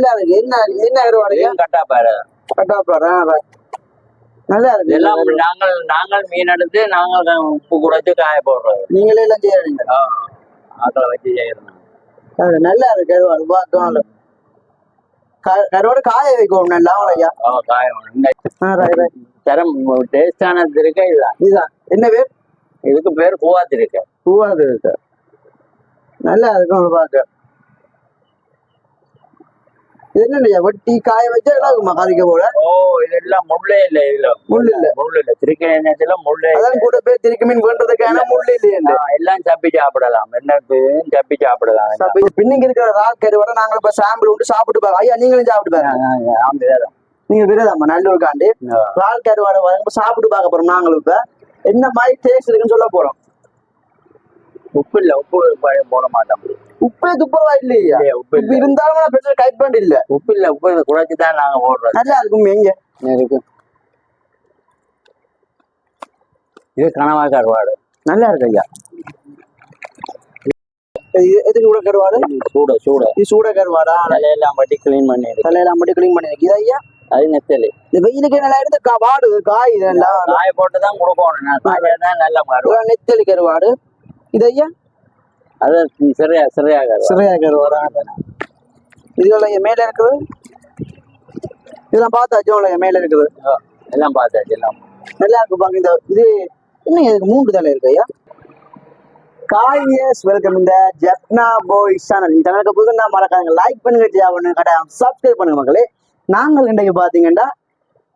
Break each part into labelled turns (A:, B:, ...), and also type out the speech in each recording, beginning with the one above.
A: நல்லா இருக்கு என்ன என்ன
B: பாரு
A: கட்டாப்பாரா நல்லா இருக்கு.
B: இதெல்லாம் நாங்கள் நாங்கள் மீன் எடுத்து நாங்கள் உப்பு குறைச்சு காய போடுறது.
A: நீங்களே எல்லாம் செய்யறீங்க.
B: ஆ, ஆக்களை வச்சு செய்யறோம்
A: நல்லா இருக்கு கருவாடு பார்த்தோம் கருவாடு காய வைக்கணும். நல்லா ஐயா right.
B: தரம் டேஸ்டான திருக்க இதுதான்
A: இதுதான் என்ன பேர்?
B: இதுக்கு பேர் பூவா திருக்க
A: பூவாது இருக்கு நல்லா இருக்கும் பார்க்க இது என்னய்யா வெட்டி காய வச்சா இதாகுமா கறிக்க போல?
B: ஓ இதெல்லாம் முள்ளே இல்ல இதுல.
A: முள் இல்ல.
B: முள் இல்ல. திருக்க எண்ணத்துல முள்ளே.
A: அதான் கூட பேர் திரிக்கு மீன் பண்றதுக்கான முள் இல்லையே
B: எல்லாம் சப்பி சாப்பிடலாம். என்னத்தையும் சப்பி சாப்பிடலாம்.
A: பின்னுக்கு இருக்கிற ராக் கருவாடை நாங்க இப்ப சாம்பிள் விட்டு சாப்பிட்டு பாருங்க. ஐயா நீங்களும் சாப்பிட்டு பாருங்க.
B: ஆமா
A: நீங்க விரதாமா நல்லூருக்காண்டி ரால் கருவாடை வந்து சாப்பிட்டு பார்க்க போறோம் நாங்களும் இப்ப. என்ன மாதிரி டேஸ்ட் இருக்குன்னு சொல்ல போறோம்.
B: உப்பு இல்ல. உப்பு போட மாட்டோம்.
A: உப்பே துப்புரவா இல்லையா?
B: உப்பு
A: இருந்தாலும் நான் பெருசா கைட் பண்ண இல்ல.
B: உப்பு இல்ல உப்பு குறைச்சு தான் நாங்க போடுறது
A: நல்லா இருக்கும் எங்க
B: இருக்கு இது கனவா கருவாடு.
A: நல்லா இருக்கு ஐயா. இது எதுக்கு கூட கருவாடு?
B: சூட சூட.
A: இது சூட கருவாடா?
B: தலையெல்லாம் பட்டி கிளீன் பண்ணிருக்கு.
A: தலையெல்லாம் மட்டும் கிளீன் பண்ணி இது ஐயா?
B: அது நெத்தலி.
A: இந்த வெயிலுக்கு நல்லா கா- வாடுது காய் இதெல்லாம்.
B: காய போட்டு தான் கொடுக்கணும் நல்ல
A: நெத்தலி கருவாடு. இது ஐயா?
B: அது சிறையா சிறையா கருவாடு
A: சிறையா கருவாடா இதுல மேல இருக்குது? இதெல்லாம் பார்த்தாச்சும் உள்ள மேல இருக்குது.
B: எல்லாம் பார்த்தாச்சு எல்லாம்.
A: நல்லா இருக்கு பாங்க இந்த இது என்ன இதுக்கு மூன்று தலை இருக்கு ஐயா? காய்ஸ் வெல்கம் இந்த ஜப்னா பாய் சேனல் இந்த சேனலுக்கு புதுசா மறக்காங்க லைக் பண்ணுங்க ஜியா பண்ணுங்க கடை சப்ஸ்கிரைப் பண்ணுங்க மக்களே. நாங்கள் இன்றைக்கு பாத்தீங்கன்னா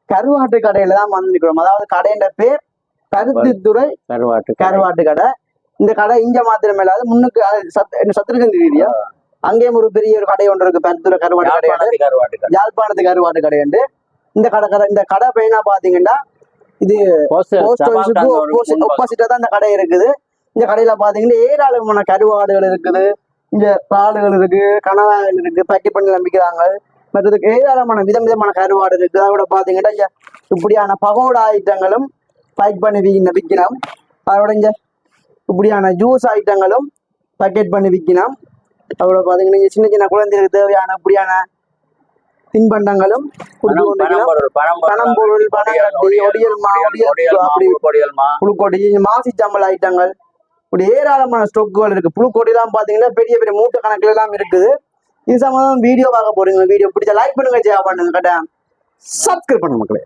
A: கருவாட்டு கடையில தான் வந்து நிக்கிறோம் அதாவது கடையின் பேர் கருத்துத்துறை
B: கருவாட்டு
A: கருவாட்டு கடை. இந்த கடை இங்க மாத்திரம் முன்னுக்கு அது சத் என்ன சத்திரகந்தி வீடியோ அங்கேயும் ஒரு பெரிய ஒரு கடை ஒன்று இருக்கு பருத்துறை கருவாட்டு கடை
B: யாழ்ப்பாணத்து கருவாட்டு கடை.
A: உண்டு. இந்த கடை கடை இந்த கடை பையனா பாத்தீங்கன்னா இது
B: போஸ்ட்
A: ஆப்போசிட்டா தான் இந்த கடை இருக்குது. இந்த கடையில பாத்தீங்கன்னா ஏராளமான கருவாடுகள் இருக்குது. இங்க பாலுகள் இருக்கு கனவாகள் இருக்கு பேக்கெட் பண்ணி நம்பிக்கிறாங்க. மற்றதுக்கு ஏராளமான விதம் விதமான கருவாடு இருக்கு. அதோட பாத்தீங்கன்னா இங்க இப்படியான பகோடா ஐட்டங்களும் பேக் பண்ணி விற்க விற்கலாம் அதோட இங்க இப்படியான ஜூஸ் ஐட்டங்களும் பேக்கெட் பண்ணி விற்கலாம் பாத்தீங்கன்னா இங்க சின்ன சின்ன குழந்தைகளுக்கு தேவையான இப்படியான தின்பண்டங்களும். பனம் பொருள் பனங்கட்டி ஒடியல் மா ஒடியல் அப்படி
B: பொடியல்மா
A: புழுக்கொடி மாசி சம்பள ஐட்டங்கள். இப்படி ஏராளமான ஸ்டொக்குகள் இருக்கு. புழுக்கொடி எல்லாம் பாத்தீங்கன்னா பெரிய பெரிய மூட்டை கணக்குல எல்லாம் இருக்குது. இது சம்பந்தம் வீடியோ பார்க்க போறீங்க. வீடியோ பிடிச்ச லைக் பண்ணுங்க ஜெயா பண்ணுங்க கட்டா சப்ஸ்கிரைப் பண்ணுங்க மக்களே.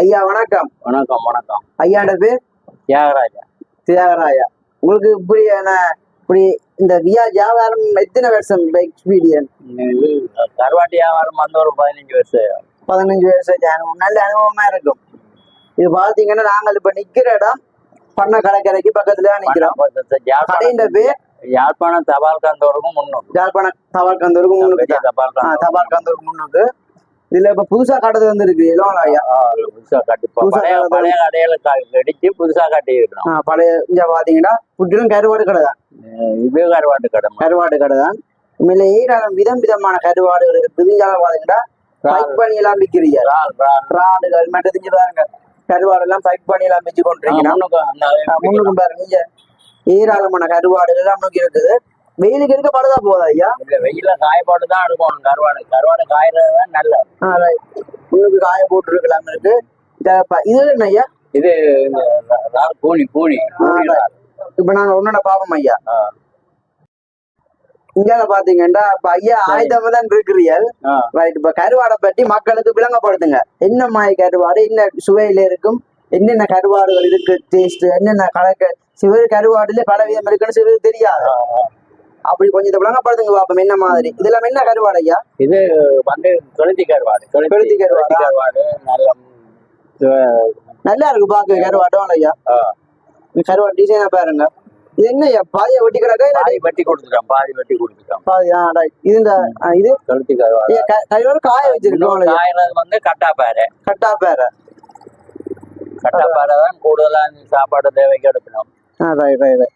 A: ஐயா வணக்கம்.
B: வணக்கம் வணக்கம்.
A: ஐயாண்ட பேர்?
B: தியாகராஜா.
A: தியாகராயா உங்களுக்கு இப்படி இப்படி இந்த வியா வியாபாரம் எத்தனை வருஷம் எக்ஸ்பீரியன்ஸ்
B: கருவாட்டு வியாபாரம் வந்து ஒரு பதினஞ்சு வருஷம்
A: பதினஞ்சு வருஷம் அனுபவம் நல்ல அனுபவமா இருக்கும். இது பாத்தீங்கன்னா நாங்கள் இப்ப நிக்கிற இடம் பண்ண கடற்கரைக்கு பக்கத்துல தான் நிக்கிறோம். கடையின் பேர்?
B: யாழ்ப்பாணம் தபால் காந்தோருக்கும் முன்னோம்
A: யாழ்ப்பாணம் தபால் கந்தூருக்கு முன்னுக்கு
B: தபால்
A: கந்தூருக்கு முன்னுக்கு. இதுல இப்ப புதுசா கடை வந்திருக்கு எல்லாம் ஐயா
B: புதுசா கட்டி பழைய பழைய கடையில கடிச்சு புதுசா கட்டி இருக்கணும்
A: பழைய இங்க பாத்தீங்கன்னா புட்டிலும் கருவாடு கடை தான்.
B: இது கருவாட்டு கடை
A: கருவாடு கடை தான். உண்மையில ஏராளம் விதம் விதமான கருவாடுகள் இருக்குது இங்க பாத்தீங்கன்னா பைக் பண்ணி எல்லாம்
B: இறால்.
A: ராடுகள் இங்க பாருங்க. கருவாடு எல்லாம் பைக் பண்ணி எல்லாம் வச்சு கொண்டிருக்கீங்க முன்னுக்கும் பாருங்க. இங்க ஏராளமான கருவாடுகள் எல்லாம் நமக்கு இருக்குது. வெயிலுக்கு இருக்க படுதா போதா ஐயா?
B: இல்ல வெயில காய போட்டு தான் எடுக்கணும் கருவாடு கருவாடு காயறது நல்ல.
A: முன்னுக்கு காய போட்டு இருக்கலாம் இருக்கு. இது என்ன ஐயா?
B: இது கூனி கூனி.
A: இப்ப நாங்க ஒன்னோட பாவம் ஐயா.
B: ஆ.
A: இங்க பாத்தீங்கன்னா இப்ப ஐயா ஆயுதம் தான். ரைட் இப்ப கருவாடை பற்றி மக்களுக்கு விளங்கப்படுத்துங்க. என்ன மாய் கருவாடு? என்ன சுவையில இருக்கும்? என்னென்ன கருவாடுகள் இருக்கு? டேஸ்ட் என்னென்ன கலக்க சிவர் கருவாடுல பல விதம் இருக்குன்னு சிவருக்கு தெரியாது. அப்படி கொஞ்சம் இதை விளங்கப்படுத்துங்க பாப்போம். என்ன மாதிரி? இதெல்லாம் என்ன கருவாடு ஐயா?
B: இது வந்து கழுத்தி கருவாடு.
A: கழுத்தி கருவாடா?
B: நல்ல
A: நல்லா இருக்கு பாக்க கருவாட்டும் ஐயா. கருவாடு டிசைனா பாருங்க. இது என்ன ஐயா? பாதியா வெட்டி கிடக்கா
B: பாதி வெட்டி கொடுத்துட்டோம். பாதி வெட்டி கொடுத்துட்டோம்.
A: பாதி ஆ. இது இந்த இது?
B: கழுத்தி கருவாடு.
A: கருவாடு காய வச்சிருக்கோம்
B: காயறது வந்து கட்டாப்பாறை.
A: கட்டா பேர
B: கட்டாப்பாறை தான் கூடுதலா சாப்பாடு தேவைக்கு எடுக்கணும்.
A: Right right.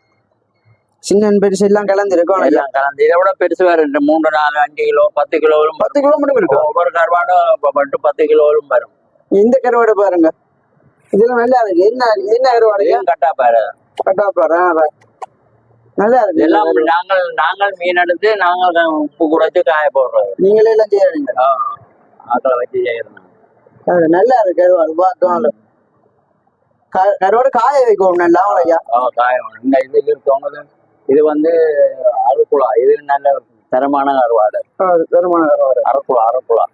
A: சின்ன பெருசு எல்லாம் கலந்துருக்கோம் ஐயா
B: எல்லாம் கலந்து. இதை விட பெருசு வேற ரெண்டு மூன்று நாலு அஞ்சு கிலோ பத்து கிலோவும்
A: பத்து கிலோமீட்டர் இருக்கும்.
B: ஒவ்வொரு கருவாடும் மட்டும் பத்து கிலோவும் வரும்
A: இந்த கருவாடு பாருங்க. இதெல்லாம் நல்லா இருக்கு. என்ன என்ன கருவாடு
B: கட்டா பாரு.
A: கட்டாப்பாரு நல்லா இருக்கு.
B: இதெல்லாம் நாங்கள் நாங்கள் மீன் எடுத்து நாங்கள் உப்பு குறைச்சு காய போடுறது.
A: நீங்களே எல்லாம் செய்யறீங்க.
B: ஆக்களை வச்சு செய்யறோம்
A: நல்லா இருக்கு கருவாடு. பார்த்தோம் கருவாடு காய வைக்கணும் நல்லா ஐயா
B: ஆ, காயம் இந்த இது இருக்கவங்க இது வந்து அரைக்குழா இது நல்ல தரமான அறுவாடு.
A: பெருமான கருவாடு
B: அரைக்குழா அரைக்குழா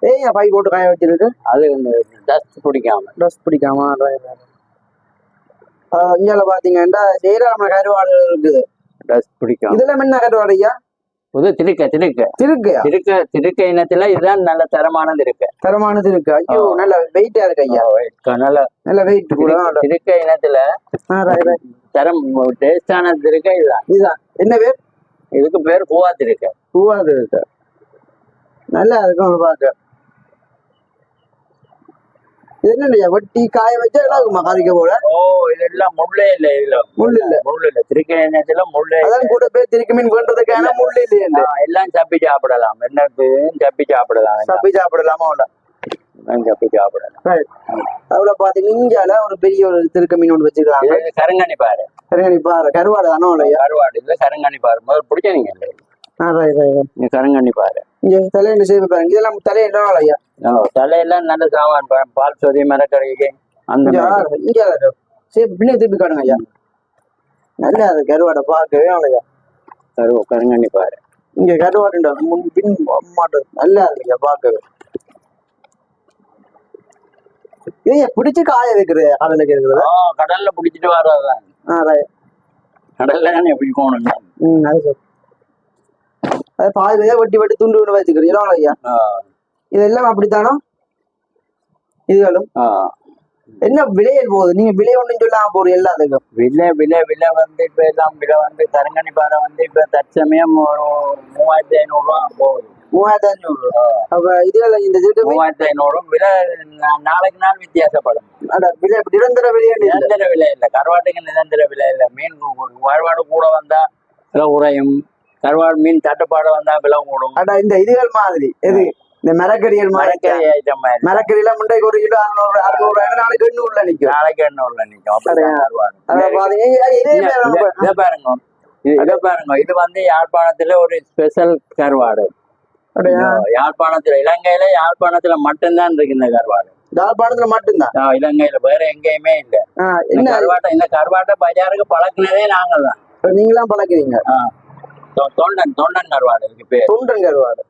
A: ஏன் பை போட்டு காய வச்சிருக்கு.
B: அது டஸ்ட் பிடிக்காம.
A: ட்ரெஸ் பிடிக்காம இங்கால பாத்தீங்கன்னா ஜெயராம கருவாடு இருக்குது.
B: டஸ்ட் பிடிக்காம.
A: இதுல என்ன கருவாடு ஐயா?
B: புது திருக்க திருக்க.
A: திருக்கையா?
B: திருக்க திருக்க இனத்துல இதுதான் நல்ல தரமானது இருக்கு.
A: தரமானது இருக்கு. ஐயோ. நல்ல வெயிட்டா இருக்கு ஐயா.
B: நல்ல
A: நல்ல வெயிட் கூட
B: திரு- திருக்க இனத்துல. தரம் டேஸ்டான திருக்க இதுதான்.
A: இதுதான். என்ன பேர்?
B: இதுக்கு பேர் பூவா திருக்க
A: பூவாது இருக்கு. நல்லா இருக்கும் பார்க்க. இது என்ன வெட்டி காய வச்சா இதாகுமா காதிக்க போல
B: ஓ இதெல்லாம் முள்ளே இல்ல இதுல.
A: முள் இல்ல.
B: முள் இல்ல. திருக்க இனத்துல முள்ளே.
A: அதான் கூட பேர் திருக்கு மீன் பண்றதுக்கான முள் இல்லையே.
B: எல்லாம் சப்பி சாப்பிடலாம். என்னத்தையும் சப்பி சாப்பிடலாம். எல்லாம்.
A: சப்பி சாப்பிடலாமா
B: எல்லாம் சப்பி சாப்பிடலாம்
A: இந்தியால ஒரு பெரிய ஒரு திருக்க மீன் ஒன்று வச்சிருக்காங்க.
B: இது கருங்கண்ணி பாரு
A: சரிங்க நீ பாரு கருவாடு தானோ இல்லையா
B: கருவாடு இல்ல கருங்கண்ணி பாரு முதல்ல பிடிச்ச நீங்க இல்ல. நீ கருங்கண்ணி பாரு
A: இங்க சேவை பாருங்க. இதெல்லாம் தலையண்டோ இல்லையா
B: தலையெல்லாம் நல்ல சாமான். பால் சொதி மரக்கறிக்கு அந்த
A: இங்க. சரி பின்ன திருப்பி காணுங்க ஐயா. நல்லா இருக்கு கருவாடை பார்க்கவே இல்லையா
B: கரு கருங்கண்ணி பாரு
A: இங்க கருவாடுண்டா முன் பின் மாட்டது நல்லா பார்க்கவே. இதைய பிடிச்சு காய வைக்கிறது கடலுக்கு இருக்கிறது
B: கடல்ல பிடிச்சிட்டு
A: right.
B: கடல்ல தானே பிடிக்கணும்
A: ம் அது சரி. அது பாதி வெட்டி வெட்டி துண்டு துண்டு வச்சுக்கிறீங்களா ஐயா இதெல்லாம் அப்படித்தானோ? இதுகளும். என்ன விலையில் போகுது? நீங்க விலை ஒன்றும் சொல்லாம போறீங்க எல்லாத்துக்கும்.
B: விலை விலை விலை வந்து இப்ப எல்லாம் விலை வந்து கருங்கண்ணி பாறை வந்து இப்ப தற்சமயம் ஒரு மூவாயிரத்தி ஐநூறு ரூபா போகுது.
A: மூவாயிரத்தி அஞ்சூறு அப்ப இதுல இந்த திட்டு
B: மூவாயிரத்தி ஐநூறு விலை நாளைக்கு நாள் வித்தியாசப்படும்.
A: விலை நிரந்தர விலை
B: நிரந்தர விலை இல்லை. கருவாட்டுக்கு நிரந்தர விலை இல்லை. மீன் கருவாடு கூட வந்தா விலை குறையும். கருவாடு மீன் தட்டுப்பாடு வந்தா விலை கூடும்.
A: அட இந்த இதுகள் மாதிரி எது? இந்த மரக்கறிகள்
B: மரக்கறி ஐட்டம்
A: மரக்கறியில முண்டைக்கு ஒரு கிலோ அறுநூறு அறுநூறு நாளைக்கு எண்ணூறுல நிக்கும்.
B: நாளைக்கு உள்ள நிற்கும் பாருங்க. இது- பாருங்க. இது வந்து யாழ்ப்பாணத்துல ஒரு ஸ்பெஷல் கருவாடு? யாழ்ப்பாணத்துல இலங்கையில யாழ்ப்பாணத்துல மட்டும்தான் இருக்கு இந்த கருவாடு.
A: யாழ்ப்பாணத்துல மட்டும்தான்?
B: இலங்கையில வேற எங்கேயுமே இல்ல. இந்த கருவாட்டை இந்த கருவாட்டை பஜாருக்கு பழக்கினதே நாங்கள் தான்.
A: நீங்களாம் பழக்கிறீங்க?
B: தொண்டன் தொண்டன் கருவாடு இதுக்கு பேர்.
A: துண்டன் கருவாடு.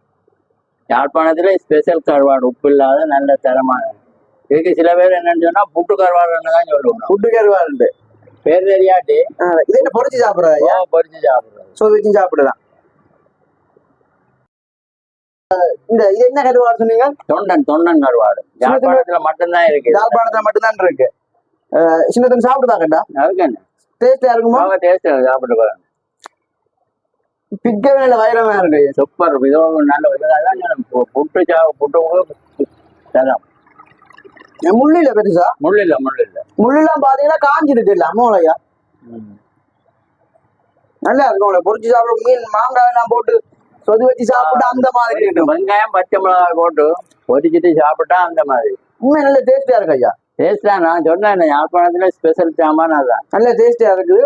B: யாழ்ப்பாணத்துல ஸ்பெஷல் கருவாடு உப்பு இல்லாத நல்ல தரமான. இதுக்கு சில பேர் என்னன்னு சொன்னா புட்டு கருவாடுன்னு தான் சொல்லுவோம்.
A: புட்டு கருவாடு
B: பேர் தெரியாட்டி?
A: இது என்ன பொரிச்சு சாப்பிடுறதா
B: பொரிச்சு சாப்பிடுறது.
A: சோறு வச்சு சாப்பிடலாம். இந்த இது என்ன கருவாடு சொன்னீங்க?
B: தொண்டன் தொண்டன் கருவாடு. யாழ்ப்பாணத்துல மட்டும்தான் இருக்கு.
A: யாழ்ப்பாணத்துல மட்டும்தான் இருக்கு. சின்னத்தன் சாப்பிடுதாங்கடா
B: அதுக்கு என்ன?
A: டேஸ்டா இருக்குமா?
B: டேஸ்ட் சாப்பிட்டு பாருங்க.
A: பிக்கவே இல்ல வைரமா இருக்கு.
B: சூப்பர் இதோ நல்ல புட்டு சா புட்டு தரம்.
A: முள்ளு இல்ல பெருசா?
B: முள் இல்ல முள் இல்ல
A: முள்ளெல்லாம் பாத்தீங்கன்னா காஞ்சிருக்கு இல்ல அம்மாவையா நல்லா இருக்கும் பொரிச்சு சாப்பிட மீன் மாங்காய் எல்லாம் போட்டு சொதி வச்சு சாப்பிட்டு அந்த மாதிரி இருக்கும்
B: வெங்காயம் பச்சை மிளகாய் போட்டு பொரிச்சிட்டு சாப்பிட்டா அந்த மாதிரி.
A: உண்மை நல்ல டேஸ்டியா இருக்கு ஐயா.
B: டேஸ்ட் நான் சொன்னேன் யாழ்ப்பாணத்துல ஸ்பெஷல் சாமான் அதான்
A: நல்ல டேஸ்டியா இருக்குது.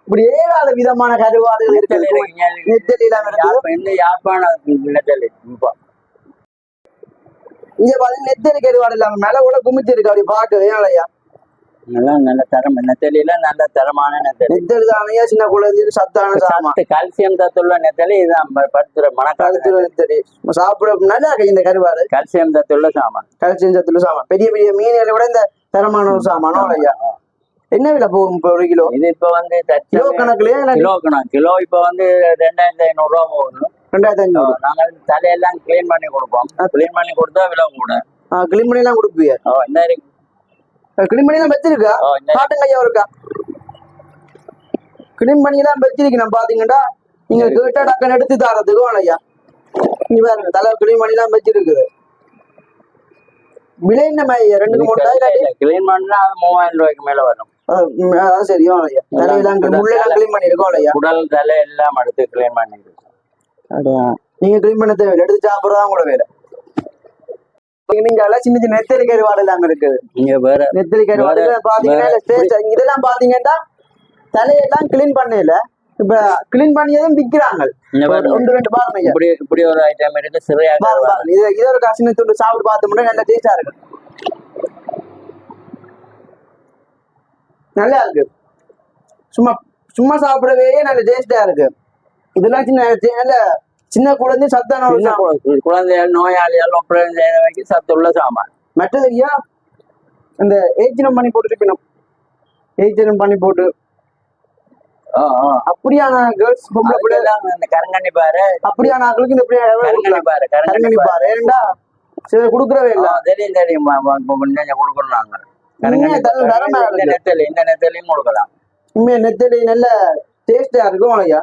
A: இப்படி ஏழாறு விதமான கருவாடுகள் இருக்குது
B: இருக்கு, இருக்கு. இந்த யாழ்ப்பாணம் நெத்தலி?
A: இங்க பாத்தீங்கன்னா நெத்தலி கருவாடு இல்லாம மேல கூட குமிச்சு இருக்கு அப்படி பார்க்கவே இல்லையா
B: நல்லா நல்ல தரம். நெத்தலியில நல்ல தரமான நெத்தலி
A: நெத்தலி தானையா சின்ன குழந்தைக்கு சத்தான
B: சத்து கால்சியம் தத்துள்ள நெத்தலி இதுதான். ப- பருத்துற மணக்காலத்துல
A: நெத்தலி சாப்பிட நல்லா இருக்கு இந்த கருவாடு?
B: கால்சியம் தத்துள்ள சாமான்.
A: கல்சியம் சத்துல சாமான். பெரிய பெரிய மீன்களை விட இந்த தரமான ஒரு சாமானோ. இல்லையா? என்ன விலை போகும் இப்போ ஒரு கிலோ?
B: இது இப்ப வந்து
A: கிலோ கணக்குலயே
B: கிலோ கணக்கு. கிலோ இப்ப வந்து ரெண்டாயிரத்தி ஐநூறு ரூபா போகுது.
A: ரெண்டாயிரத்தி அஞ்சூறு
B: நாங்க தலையெல்லாம் கிளீன் பண்ணி கொடுப்போம். கிளீன் பண்ணி கொடுத்தா விலை கூட
A: கிளீன் பண்ணி எல்லாம் கொடுப்பீங்க.
B: இந்த.
A: கிளீன் பண்ணி வச்சிருக்கா? காட்டுங்க ஐயா இருக்கா கிளீன் பண்ணி எல்லாம் வச்சிருக்கணும் பாத்தீங்கன்னா. நீங்க கேட்டா டக்குன்னு எடுத்து தரதுக்கு ஐயா இங்க பாருங்க தலை கிளீன் பண்ணி எல்லாம் வச்சிருக்குது. விலை என்ன ரெண்டுக்கு மூணு
B: clean பண்ணா மூவாயிரம் ரூபாய்க்கு மேல வரும்.
A: அஹ் உம் அதான் சரி வேணும் ஐயா. தலையெல்லாம் முள்ளெல்லாம் கிளீன் பண்ணிருக்கோம் ஐயா
B: உடல் தலை எல்லாம் எடுத்து கிளீன் பண்ணி
A: நீங்க கிளீன் பண்ண தேவையில்லை எடுத்து சாப்பிடுறதா கூட வேலை. நீங்க சின்ன சின்ன நெத்தலி கருவாடு எல்லாம் இருக்குது
B: இங்க வேற
A: நெத்தலி கருவாடு பாத்தீங்கன்னா இதெல்லாம் பாத்தீங்கன்னா தலையெல்லாம் கிளீன் பண்ணல இப்ப கிளீன் பண்ணியதும் விக்கிறாங்க. ஒன்று ரெண்டு பாருங்க.
B: இப்படி இப்படி ஒரு ஐட்டம் இருக்கு சிறையா.
A: இது இது ஒரு கசின துண்டு. சாப்பிட்டு பார்த்தோம்னா நல்ல டேஸ்டா இருக்கு நல்லா இருக்கு. சும்மா சும்மா சாப்பிடவே நல்ல டேஸ்டா இருக்கு. இதெல்லாம் சின்ன நல்ல சின்ன குழந்தை சத்தான
B: குழந்தைகள் நோயாளிகள் செய்யற வரைக்கும் சத்துள்ள சாமான்.
A: மற்றது ஐயா அந்த ஏஜினம் பண்ணி போட்டு இருக்கணும். ஏஜினம் பண்ணி போட்டு. அப்படியான கேர்ள்ஸ் பொம்பளை பிள்ளை?
B: இந்த கருங்கண்ணி பாரு.
A: அப்படியான ஆட்களுக்கு இந்த
B: கருங்கண்ணி பாரு
A: கரங்கணி
B: கருங்கண்ணி பாரு.
A: ஏன்டா சரி கொடுக்கறவே இல்ல.
B: தெரியும் தெரியும். கொடுக்கணும் நாங்க.
A: தரமா
B: இந்த. நெத்தலி இந்த நெத்தலையும் கொடுக்கலாம்.
A: உண்மையா நெத்தடி நல்ல டேஸ்டா இருக்கும் ஐயா.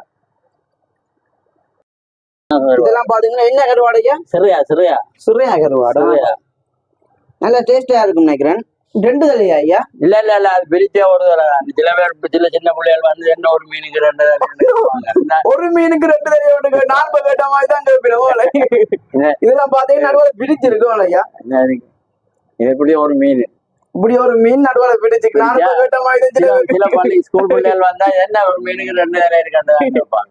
A: இதெல்லாம் பாத்தீங்கன்னா என்ன கருவாடு ஐயா
B: சிறையா சிறையா.
A: சுரையா கருவாடு
B: சிறையா.
A: நல்ல டேஸ்டா இருக்கும் நினைக்கிறேன். ரெண்டு தலையா ஐயா?
B: இல்ல இல்ல இல்ல அது பிரிச்சே ஒரு தடவை. தான். சில பேர் சில சின்ன பிள்ளைகள் வந்து என்ன ஒரு மீனுக்கு ரெண்டு. இந்த-
A: ஒரு மீனுக்கு ரெண்டு தலையா விட்டுக்கு நான் இப்ப கேட்ட மாதிரி தான்.
B: இந்த-
A: இதெல்லாம் பாத்தீங்கன்னா நடுவில் பிடிச்சிருக்கும் ஐயா.
B: இது? இது எப்படி ஒரு மீன்.
A: இப்படி ஒரு மீன் நடுவில்
B: பள்ளி ஸ்கூல் பிள்ளைகள் வந்தா என்ன ஒரு மீனுக்கு ரெண்டு தடவை இருக்கான்னு கேட்பாங்க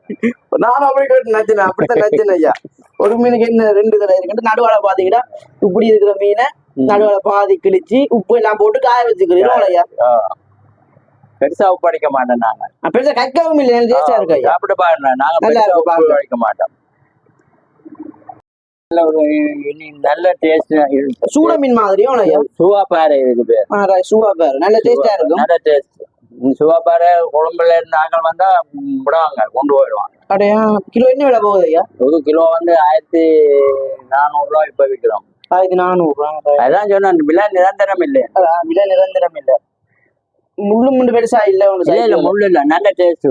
A: நானும் அப்படி கேட்டு நச்சினேன். அப்படித்தான் நச்சினேன் ஐயா. ஒரு மீனுக்கு என்ன ரெண்டு தடவை இருக்குன்ட்டு நடுவால பாத்தீங்கன்னா இப்படி இருக்கிற மீனை நடுவால பாதி கிழிச்சு உப்பு எல்லாம் போட்டு காய வச்சுக்கிறீங்க ஐயா.
B: பெருசா உப்பு அடிக்க மாட்டோம் நாங்க.
A: பெருசா கக்கவும் இல்லை டேஸ்டா இருக்கு
B: சாப்பிட்டு பாருங்க. நாங்க பெருசா உப்பு. அடிக்க மாட்டோம். நல்ல ஒரு நல்ல டேஸ்ட்
A: சூட மீன் மாதிரியும் ஐயா
B: சுவா பாறை இருக்கு பேர்.
A: சூடா பாரு நல்ல டேஸ்டா இருக்கும்.
B: நல்ல டேஸ்ட் சுவா பாறை குழம்புல இருந்து ஆக்கள் வந்தா விடுவாங்க கொண்டு போயிடுவாங்க.
A: அப்படியா? கிலோ என்ன விலை போகுது ஐயா?
B: ஒரு கிலோ வந்து ஆயிரத்தி நானூறு ரூபா இப்ப விற்கிறோம்
A: ஆயிரத்தி நானூறு
B: அதான் சொன்னேன் விலை நிரந்தரம் இல்லை.
A: விலை நிரந்தரம் இல்ல. முள்ளு முள்ளு பெருசா இல்ல
B: இல்ல முள்ளு இல்ல நல்ல டேஸ்ட்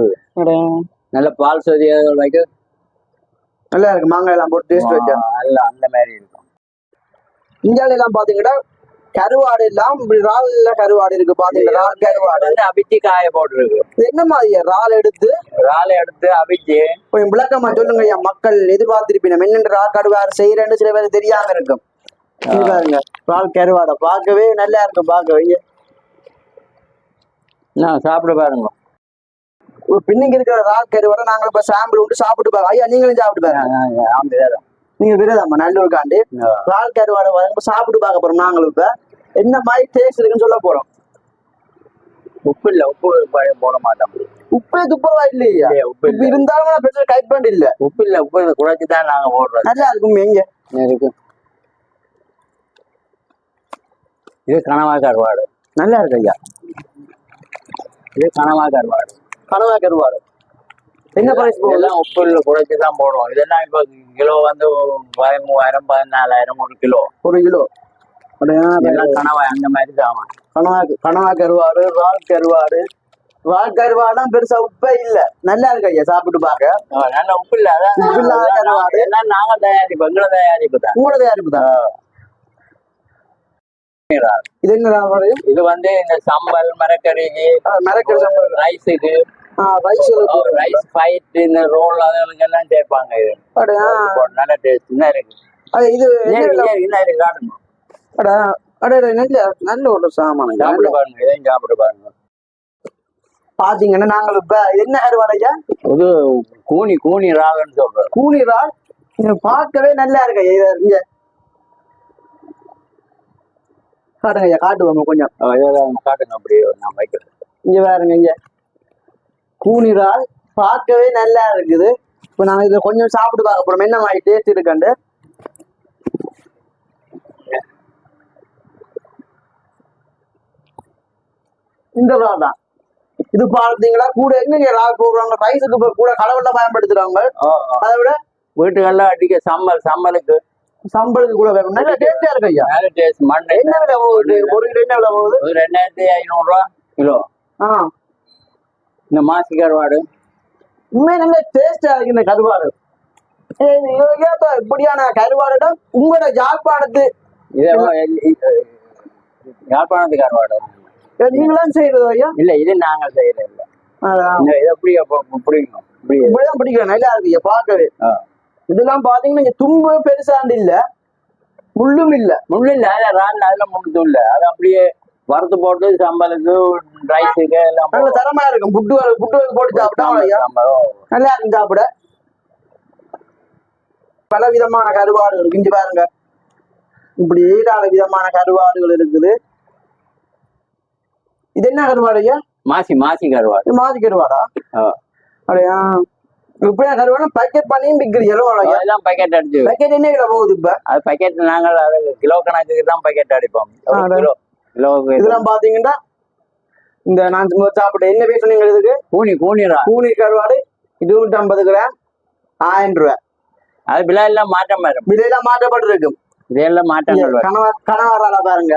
B: நல்ல பால் சொதி வைக்க
A: நல்லா இருக்கு. மாங்காய் எல்லாம் போட்டு டேஸ்ட் வச்சா
B: நல்ல அந்த மாதிரி இருக்கும்.
A: இந்தியாவில எல்லாம் பாத்தீங்கன்னா கருவாடு எல்லாம் இப்படி ரால்ல கருவாடு இருக்கு பாத்தீங்கன்னா ரால் கருவாடு
B: வந்து அவிச்சி காய போட்டுருக்கு.
A: இது என்ன மாதிரி ரால் எடுத்து?
B: இறாலை எடுத்து அவிச்சு.
A: கொஞ்சம் விளக்கமா சொல்லுங்க ஐயா. மக்கள் எதிர்பார்த்திருப்பீங்க என்னென்ன ரால் கருவாடு செய்யறேன்னு சில பேர் தெரியாம இருக்கும். பாருங்க. ரால் கருவாடை பார்க்கவே நல்லா இருக்கும். பார்க்கவே.
B: நான் சாப்பிட பாருங்க.
A: பின்னுக்கு இருக்கிற ரால் கருவாடை நாங்க இப்ப சாம்பிள் விட்டு சாப்பிட்டு பாருங்க. ஐயா நீங்களும் சாப்பிட்டு பாருங்க. நீங்க விரதம்மா நல்லூர்காண்டு. ரால் கருவாடை வந்து சாப்பிட்டு பார்க்க போறோம் நாங்களும் இப்ப. என்ன மாதிரி டேஸ்ட் இருக்குன்னு சொல்ல போறோம்.
B: உப்பு இல்ல உப்பு போட மாட்டோம்.
A: உப்பே துப்பவா இல்லையா?
B: உப்பு
A: இருந்தாலும் நான் பெருசா கைட் பண்ணி இல்ல.
B: உப்பு இல்ல உப்பு குறைச்சி தான் நாங்க போடுறோம்.
A: நல்லா இருக்கும் எங்க
B: இருக்கு. இது கனவா கருவாடு
A: நல்லா இருக்கு ஐயா.
B: இது கனவா கருவாடு
A: கனவா கருவாடு. என்ன பிரைஸ்
B: இதெல்லாம் உப்பு இல்ல குறைச்சி தான் போடுவோம். இதெல்லாம் இப்போ கிலோ வந்து பதிமூவாயிரம் பதினாலாயிரம் ஒரு கிலோ.
A: ஒரு கிலோ.
B: இதெல்லாம் கனவா அந்த மாதிரி சாமான்
A: கனவா கனவா கருவாடு ரால் கருவாடு. ரால் பெருசா உப்பே இல்ல. நல்லா இருக்கு ஐயா சாப்பிட்டு பார்க்க
B: ஆ, நல்ல உப்பு இல்ல அதான்
A: உப்பு இல்லாத கருவாடு.
B: எல்லாம் நாங்க தயாரிப்போம்? எங்களை தயாரிப்பு தான்.
A: உங்களோட தயாரிப்பு தான். இது என்ன
B: இது வந்து இந்த சம்பல் மரக்கறிக்கு
A: மிளக்கறி சம்பல். ரைஸ்
B: ரைஸ் ஃபைட் இந்த ரோல் அதுகளுக்கெல்லாம் சேர்ப்பாங்க இது. நல்ல டேஸ்ட் இருக்கு?
A: இது
B: என்ன இருக்கு,
A: அடா, அடே, அடே, நல்ல நல்ல ஒரு சாமான் ஐயா.
B: சாப்பிட்டு பாருங்க. இதையும் சாப்பிட்டு பாருங்க.
A: பாத்தீங்கன்னா நாங்கள் இப்ப என்ன கருவாடு ஐயா
B: இது கூனி கூனி ராகன்னு சொல்றோம்.
A: கூனி ரால் பார்க்கவே நல்லா இருக்கு. இங்க. காட்டுங்க ஐயா காட்டுவாங்க கொஞ்சம்.
B: காட்டுங்க அப்படி நான் வைக்கிறேன்.
A: இங்க பாருங்க இங்க. கூனி இறால் பார்க்கவே நல்லா இருக்குது. இப்போ நாங்க இதை கொஞ்சம் சாப்பிட்டு பார்க்க போறோம். என்ன மாதிரி டேஸ்ட் இருக்காண்டு இந்த தான். இது பார்த்தீங்களா கூட எங்க இறால் போடுறாங்க ரைஸுக்கு கூட கடவுள பயன்படுத்துறாங்க அதை விட
B: வீட்டுகள்லாம் அடிக்க சம்பல் சம்பலுக்கு
A: சம்பளுக்கு கூட வேணும். நல்ல டேஸ்டா இருக்கு ஐயா.
B: நல்ல டேஸ்ட் மண்ணை.
A: என்ன விலை போகுது? ஒரு கிலோ என்ன விலை போகுது?
B: ஒரு ரெண்டாயிரத்தி ஐநூறுரூவா கிலோ.
A: ஆ.
B: இந்த மாசி கருவாடு
A: உண்மையை நல்ல டேஸ்டா இருக்கு இந்த கருவாடு. இப்படியான கருவாடுடம் உங்களோட யாழ்ப்பாணத்து
B: யாழ்ப்பாணத்து கருவாடு?
A: நீங்களாம் செய்யறது ஐயா?
B: இல்ல இது நாங்க செய்யறது இல்ல. இது அப்படியே பிடிக்கணும் இப்படி
A: இப்படிதான் பிடிக்கிறேன் நல்லா இருக்கு
B: ஆ.
A: இதெல்லாம் பாத்தீங்கன்னா இங்க தும்பு பெருசாண்டு இல்ல. முள்ளும் இல்ல.
B: முள்ளு இல்ல அதுல ரால் அதுல முள்ளு இல்ல. அது அப்படியே வறுத்து போட்டு சம்பளுக்கு ரைஸுக்கு எல்லாம்
A: நல்ல தரமா இருக்கும். புட்டு புட்டு போட்டு சாப்பிட்டா நல்லா இருக்கும் சாப்பிட. பல விதமான கருவாடுகள். இங்க பாருங்க. இப்படி ஏழாறு விதமான கருவாடுகள் இருக்குது. இது என்ன கருவாடு ஐயா?
B: மாசி மாசி கருவாடு.
A: மாதிரி கருவாடா. அப்படியா? இப்படியா கருவாடு பேக்கெட் பண்ணியும் விற்கிறீங்க
B: அதெல்லாம் பாக்கெட் அடிச்சு.
A: பேக்கெட் என்ன கிலோ போகுது இப்ப?
B: அது பாக்கெட் நாங்கள் அது கிலோ கணக்குக்கு தான் பாக்கெட் அடிப்போம். கிலோ.
A: இதெல்லாம் பாத்தீங்கன்னா இந்த நான் சும்மா சாப்பிட்ட என்ன பேர் சொன்னீங்க இதுக்கு?
B: கூனி கூனிரா
A: கூனி கருவாடு இருநூற்றி ஐம்பது கிராம் ஆயிரம் ரூபாய்.
B: அது விலை எல்லாம் மாற்றம் வரும்.
A: விலையெல்லாம் மாற்றப்பட்டிருக்கு
B: இதெல்லாம் மாற்றங்கள்
A: கணவர் கணவரால பாருங்க.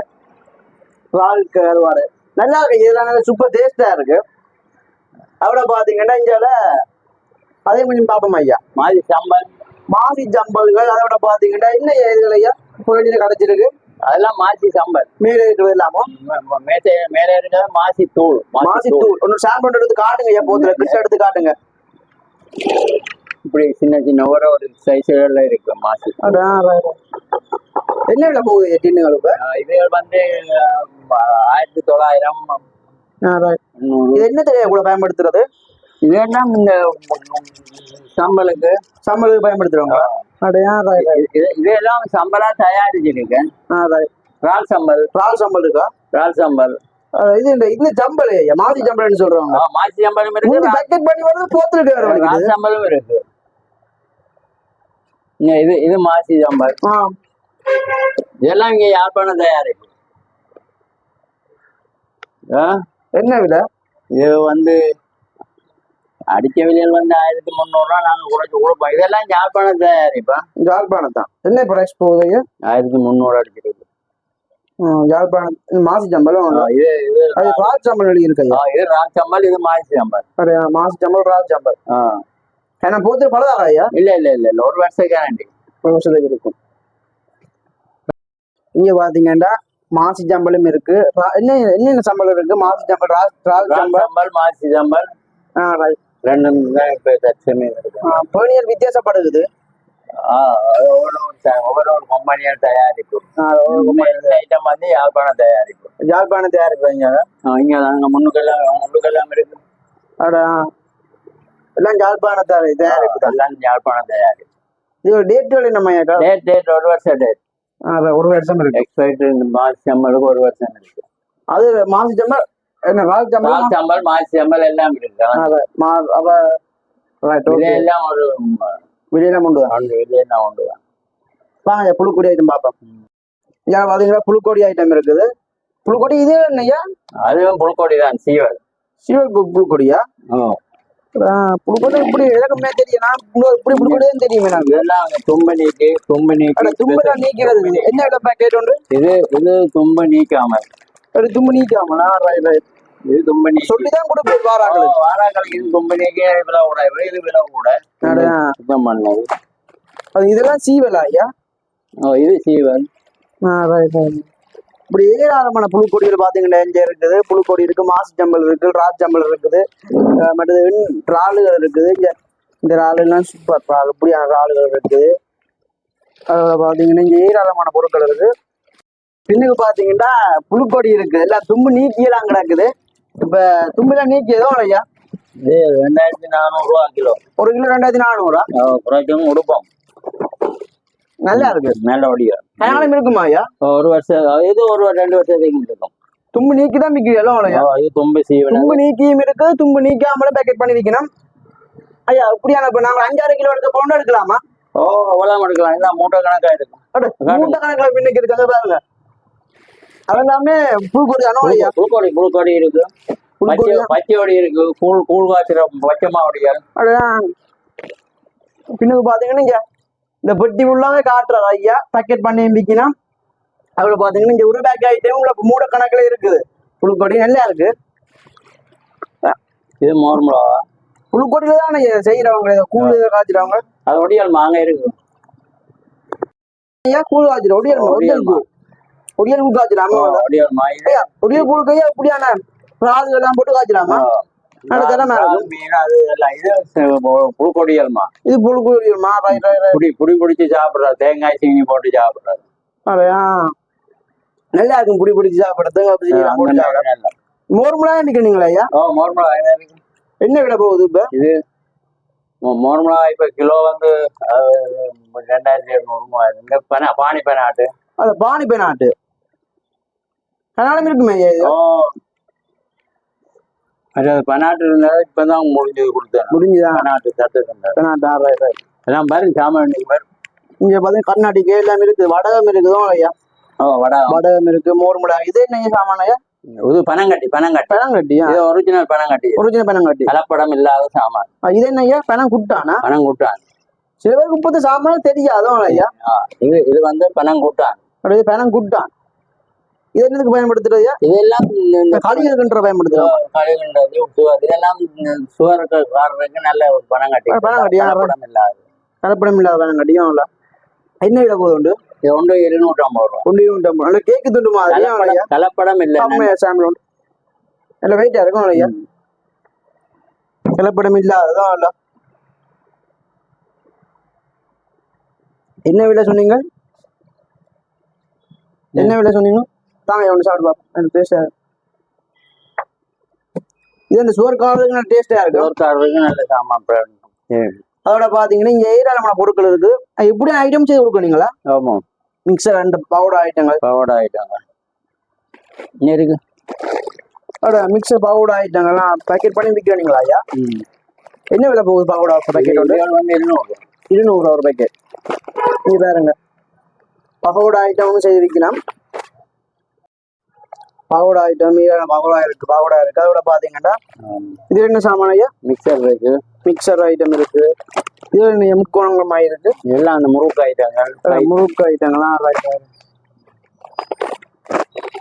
A: வாழ்க்கை கருவாடு. நல்லா இருக்கு. இதெல்லாம் நல்லா சூப்பர் டேஸ்டா இருக்கு. அவட பாத்தீங்கன்னா இங்கால அதே கொஞ்சம் பாப்போம் ஐயா.
B: மாசி சம்பல்.
A: மாசி ஜம்பல்கள் அதோட பாத்தீங்கன்னா என்ன இதுகள் ஐயா கோயிலில் கிடைச்சிருக்கு.
B: அதெல்லாம் மாசி சம்பல்
A: மேலே இல்லாமோ
B: மேலே மேலே இருக்கிறது மாசி தூள்
A: மாசி தூள். ஒன்று சாம்பிள் எடுத்து காட்டுங்க ஐயா போத்துல? கிட்ட எடுத்து காட்டுங்க.
B: இப்படி சின்ன சின்ன ஒரு ஒரு சைஸ்ல இருக்கு மாசி.
A: என்ன விலை போகுது
B: ஆஹ் இது வந்து ஆயிரத்தி தொள்ளாயிரம்
A: என்ன தெரியாது கூட பயன்படுத்துறது?
B: இதெல்லாம் இந்த சம்பளுக்கு
A: சம்பளுக்கு பயன்படுத்துறவங்க.
B: இது- இதெல்லாம் சம்பளா தயாரிச்சிருக்கேன் ரால் சம்பல்.
A: ரால் சம்பல் இருக்கா?
B: ரால் சம்பல்.
A: இது இந்த இது ஜம்பல் மாசி ஜம்பல்னு சொல்றாங்க.
B: மாசி சம்பலும் இருக்கு.
A: பேக்கெட் பண்ணி வருது போத்துல
B: ரா- ரால் சம்பலும் இருக்கு. இங்க இது இது மாசி சம்பல். இதெல்லாம் இங்க யாழ்ப்பாணம் தயாரிப்பு? ஆ,
A: என்ன விலை?
B: இது வந்து அடிச்ச விலையில் வந்து ஆயிரத்தி முந்நூறுரூவா நாங்கள் குறைச்சி கொடுப்போம். இதெல்லாம் யாழ்ப்பாணம் தயாரிப்பா
A: யாழ்ப்பாணம் தான். என்ன பிரைஸ் போகுது ஐயா?
B: ஆயிரத்தி முந்நூறு அடிச்சிருக்கு.
A: ம், யாழ்ப்பாணம் இது மாசி ஜம்பலும்
B: ஆ, இது இது
A: அது ராஜ் சம்பல் எழுதி இருக்கு
B: இது ரால் சம்பல் இது மாசி சம்பல்.
A: மாசி ஜம்பல் ராஜ் ஜம்பல்
B: ஆ.
A: ஏன்னா போத்து பலதாரா ஐயா?
B: இல்ல இல்ல இல்ல இல்ல ஒரு வருஷம் கேரண்டி
A: ஒரு வருஷத்துக்கு இருக்கும். இங்க பாத்தீங்கன்னா மாசி ஜம்பலும் இருக்கு. என்ன என்னென்ன சம்பளம் இருக்கு? மாசி ஜம்பல் ராஜ் ராஜ்
B: சம்பல் மாசி சம்பல்.
A: ஆ, right.
B: ரெண்டும் தான் இப்போ தற்சமயம் இருக்கு.
A: ஆ, பேணியல் வித்தியாசப்படுது
B: ஒவ்வொரு ஒரு கம்பெனியும் தயாரிப்பு. ஐட்டம் வந்து யாழ்ப்பாணம் தயாரிப்பு.
A: யாழ்ப்பாணம் தயாரிப்பாங்க
B: ஆ, இங்க நாங்க முன்னுக்கெல்லாம் முன்னுக்கெல்லாம் இருக்கு.
A: அடா எல்லாம் யாழ்ப்பாணம் தயாரி தயாரிப்பு
B: எல்லாம் யாழ்ப்பாணம் தயாரிப்பு.
A: இது டேட்டுகள் நம்ம ஐயா
B: டேட் டேட் ஒரு வருஷம் டேட்
A: ஒரு வருஷம் இருக்கு.
B: எக்ஸ்பைரி மாசி ஒரு வருஷம் இருக்கு.
A: அது மாசி என்ன ராஜ் ஜம்பல்
B: ரால் சம்பல் மாசி சம்பல் எல்லாம் இருக்கு. எல்லாம் ஒரு
A: விஜயலாம் கொண்டு வா.
B: ரெண்டு விலையெல்லாம் உண்டு
A: வாங்க புழுக்கொடி ஐட்டம் பார்ப்போம். ஐயா பாத்தீங்கன்னா புழுக்கொடி ஐட்டம் இருக்குது. புழுக்கொடி இது என்னய்யா
B: அதுவும் புல்கோடி தான் சீவல்.
A: சிவல் புழுக்கொடியா? புழுக்கொடி இப்படி எனக்குமே தெரியும். நான் இப்படி புழுக்கொடி தான் தெரியும் எனக்கு
B: அங்க தும்பு நீக்கி தும்பு நீக்கி
A: தும்பு. என்ன விலை பேக்கெட் உண்டு
B: இது இது தும்பு நீக்காமல்
A: அட தும்பு நீக்காமலா ரைட் ரைட்
B: இது தும்பு நீக்கி
A: சொல்லிதான் கொடுப்பேன் வாராங்க
B: வாராக்களுக்கு இது தும்பு நீக்கி விலை கூட இது விலை கூட சுத்தம் பண்ணது
A: அது இதெல்லாம் சீவலா ஐயா
B: ஓ, இது சீவல்.
A: இப்படி ஏராளமான புழுக்கொடிகள் பாத்தீங்கன்னா இங்க இருக்குது புழுக்கொடி இருக்கு மாசி ஜம்பல் இருக்கு ராஜ் ஜம்பல் இருக்குது மற்றது இறாலுகள் இருக்குது இங்க இந்த இறால் எல்லாம் சூப்பர் இப்படியான இறாலுகள் இருக்குது அதோட பாத்தீங்கன்னா இங்க ஏராளமான பொருட்கள் இருக்கு பின்னுக்கு பாத்தீங்கன்னா புழுக்கொடி இருக்கு. எல்லாம் தும்பு நீக்கியெல்லாம் கிடக்குது. இப்ப தும்புலாம் நீக்கி எதோ ஐயா
B: இது ரெண்டாயிரத்தி நானூறு ரூபா கிலோ.
A: ஒரு கிலோ ரெண்டாயிரத்தி நானூறா?
B: குறைச்சும் கொடுப்போம்.
A: நல்லா இருக்கு.
B: நல்லபடியா
A: கல்யாணம் இருக்குமா ஐயா?
B: ஒரு வருஷம் இது ஒரு ரெண்டு வருஷத்துக்கு இருக்கும்.
A: தும்பு நீக்கி தான் விற்கும் எல்லாம் ஐயா
B: இது தும்பு சீவல்.
A: தும்பு நீக்கியும் இருக்கு தும்பு நீக்காமலும் பேக்கெட் பண்ணி விற்கணும். ஐயா இப்படியான இப்ப நாங்க அஞ்சாறு கிலோ எடுக்க பவுண்ட் எடுக்கலாமா?
B: ஓ அவ்வளவு எடுக்கலாம். இல்லை மூட்டை கணக்கா
A: அட, மூட்டை கணக்குல பின்னுக்கு இருக்காங்க பாருங்க. அதெல்லாமே புழுக்கொடி தானோ. ஐயா.
B: புழுக்கோடி புழுக்கோடி இருக்கு. பச்சையோடி இருக்கு. கூழ் கூழ் காய்ச்சிற பச்சை மாவடிகள்
A: அதான். பின்னுக்கு பாத்தீங்கன்னா இங்க இந்த பெட்டி உள்ளாவே காட்டுறாரு ஐயா. பேக்கெட் பண்ணி விற்கணும் அதுல பாத்தீங்கன்னா இங்க ஒரு பேக் ஐட்டம் உங்களுக்கு மூட கணக்குல இருக்குது. புழுக்கொடி நல்லா இருக்கு.
B: இது மோர்மலா?
A: புழுக்கொடியில தான் செய்யறவங்க கூழ் காய்ச்சிறவங்க.
B: அது ஒடியால் மாங்க இருக்கு.
A: ஐயா கூழ் ஒடியல் ஒடியல்
B: ஒடியல்
A: கூழ். ஒடியல் கூழ் காய்ச்சிடாம
B: ஒடியால் இது
A: கூழுக்கு ஐயா இப்படியான ராகு எல்லாம் போட்டு
B: இது புழுக்கொடியல்மா.
A: இது ரைட்
B: புடி புடி பிடிச்சி சாப்பிடுறது தேங்காய் சீனி போட்டு சாப்பிடுறது.
A: நல்லா இருக்கும் புடி பிடிச்சி சாப்பிட தேங்காய் பிடிச்சி
B: அந்த
A: போட்டு சாப்பிட.
B: மாதிரி நல்லா.
A: மோர் மிளகாய் நிக்கிறீங்களா ஐயா?
B: மோர்மலா
A: என்ன விலை? போகுது இப்ப?
B: மோர்மலா இப்ப கிலோ வந்து ரெண்டாயிரத்தி எழுநூறு பானி பனாட்டு.
A: அது பானி பெனாட்டு. கனாலும் இருக்குமே இது?
B: அது பனாட்டு இருந்தாலும் இப்பதான் முடிஞ்சது கொடுத்தேன்
A: முடிஞ்சுதான்
B: பெனாட்டு
A: ஆறாயிரம் ரூபாய்.
B: எல்லாம் பாருங்க சாமான் பாரு.
A: இங்க பாத்தீங்கன்னா கர்நாடிகா எல்லாம் இருக்குது வடகம் இருக்குதோ ஐயா?
B: ஓ வடா
A: வடகம் இருக்கு மோர் மிளகாய். இது என்ன சாமான ஐயா?
B: இது பனங்கட்டி பனங்கட்டி.
A: பெனங்கட்டியா
B: இது ஒரிஜினல் பனங்கட்டி.
A: ஒரிஜினல் பெனங்கட்டி.
B: கலப்படம் இல்லாத சாமான்.
A: இது என்ன ஐயா? பெனம் குட்டானா?
B: பனம் கூட்டான்.
A: சில பேருக்கு முப்பது சாமான தெரியாதோ ஐயா?
B: இது இது வந்து பனம் கூட்டான்.
A: பெனம் குட்டான். இது என்னதுக்கு பயன்படுத்துறது?
B: இதெல்லாம்
A: களிகளுக்குன்ற பயன்படுத்துறோம்.
B: கழுகுன்றது சுவர் இதெல்லாம் சுவருக்கு காரருக்கு நல்ல ஒரு பனங்கட்டி
A: ஆ, பனங்கட்டி, ஆ,
B: கலப்படம் இல்லாத
A: கலப்படம் இல்லாத பெனங்கட்டியும் இல்ல. என்ன விலை போகுது உண்டு?
B: ஒன்று இருநூற்றி ஐம்பது ரூபா.
A: ஒன்று உண்டு நல்ல கேக்கு துண்டு மாதிரி
B: கலப்படம் இல்லை
A: ஆமாய்யா, சாம்பிள் உண்டு. நல்ல வெயிட்டா இருக்கும் ஐயா கலப்படம் இல்லாததான் இல்ல? என்ன விலை சொன்னீங்க? என்ன விலை சொன்னீங்க? தாங்க ஒன்று சாப்பிட்டு பார்ப்போம். எனக்கு டேஸ்டா இது அந்த சுவர் காலத்துக்கு நல்ல டேஸ்டா இருக்கு.
B: சுவர்காரருக்கு நல்ல சாமான்.
A: அதோட பாத்தீங்கன்னா இங்க ஏராளமான பொருட்கள் இருக்கு. அது எப்படி ஐட்டம் செய்து கொடுக்குறீங்களா
B: ஆமாம்
A: மிக்சர் அண்ட் பவுடர் ஐட்டங்கள்
B: பவோடா ஆயிட்டாங்க இங்க இருக்கு.
A: அதோட மிக்சர் பவுடர் ஐட்டங்கள்லாம் பேக்கெட் பண்ணி விற்கிறீங்களா ஐயா?
B: ம்.
A: என்ன விலை போகுது பவுடா பேக்கெட் வந்து
B: இது இருநூறு.
A: இருநூறு ஒரு பேக்கெட் நீ பாருங்க. பகோடா ஐட்டம்னு செய்து விற்கலாம். பகோடா ஐட்டம் பகோடா இருக்கு? பகோடா இருக்கு. அதோட பாத்தீங்கன்னா இது என்ன சாமான் ஐயா?
B: மிக்சர் இருக்கு.
A: மிக்சர் ஐட்டம் இருக்கு. இது என்ன முக்கோணங்கள் மாதிரி இருக்கு?
B: எல்லாம் அந்த முறுக்கு ஐட்டங்கள்
A: முறுக்கு ஐட்டங்கள்லாம்.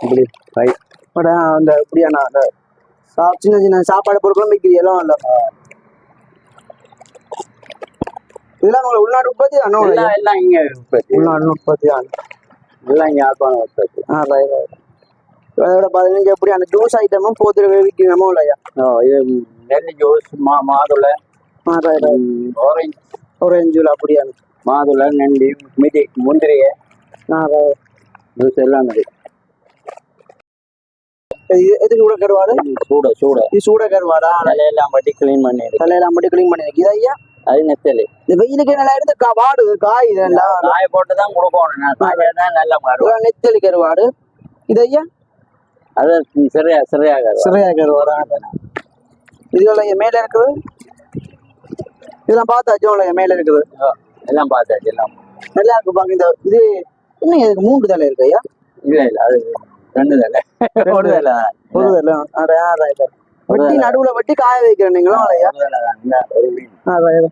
B: இப்படி
A: அந்த இப்படியான அந்த சா- சின்ன சின்ன சாப்பாடு பொருட்களும் விற்கிது எல்லாம் இல்ல. இதெல்லாம் உங்களை உள்நாட்டு உற்பத்தி தானே
B: எல்லாம் எல்லாம் இங்க உற்பத்தி.
A: உள்நாட்டு உற்பத்தி தான்.
B: எல்லாம் இங்க யாழ்ப்பாணம் உற்பத்தி.
A: ஆ ரைட் ரைட் அதோட பார்த்தீங்கன்னா எப்படி அந்த ஜூஸ் ஐட்டமும் போத்து விற்கிறமோ இல்லையா
B: நெல்லி ஜூஸ் மா மாதுளை. ஆரஞ்சு
A: ஆரஞ்சுல அப்படியா
B: மாதுளை நெல்லி மிதி
A: ரைட்
B: ஜூஸ் எல்லாம்
A: எதுக்கு கூட கருவாடு?
B: சூட சூட.
A: இது சூட கருவாடா?
B: தலையெல்லாம் பட்டி க்ளீன் பண்ணி
A: தலையெல்லாம் மட்டும் கிளீன் பண்ணிருக்கு. இது ஐயா?
B: அது நெத்தலி.
A: இந்த வெயிலுக்கு நல்லா கா வாடுது காய் இதெல்லாம்.
B: காய போட்டு தான் கொடுக்கணும். நான் காய தான் நல்லா மாறும்
A: இதெல்லாம் நெத்தலி கருவாடு. இது ஐயா?
B: அது சரியா சரியாகாது
A: சிறையா கருவாடா இதுல மேல இருக்குது. இதெல்லாம் பார்த்தாச்சும் இல்லையா மேல இருக்குது.
B: எல்லாம் பார்த்தாச்சு எல்லாம்.
A: நல்லா இருக்கு பாக்க இந்த இது என்ன இதுக்கு மூன்று தலை இருக்கு ஐயா?
B: இல்ல இல்ல அது ரெண்டு தலை. ஒரு தலை.
A: ஒரு தலை அட ஆ ரைட் வெட்டி நடுவுல வெட்டி காய வைக்கிறேன் நீங்களும் ஐயா.
B: ஒரு தலை தான். இந்த ஒரு மீன்.
A: ஆ ரைட்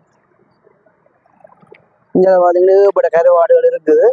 A: இங்க பாத்தீங்கன்னா ஏகப்பட்ட கருவாடுகள் இருக்குது.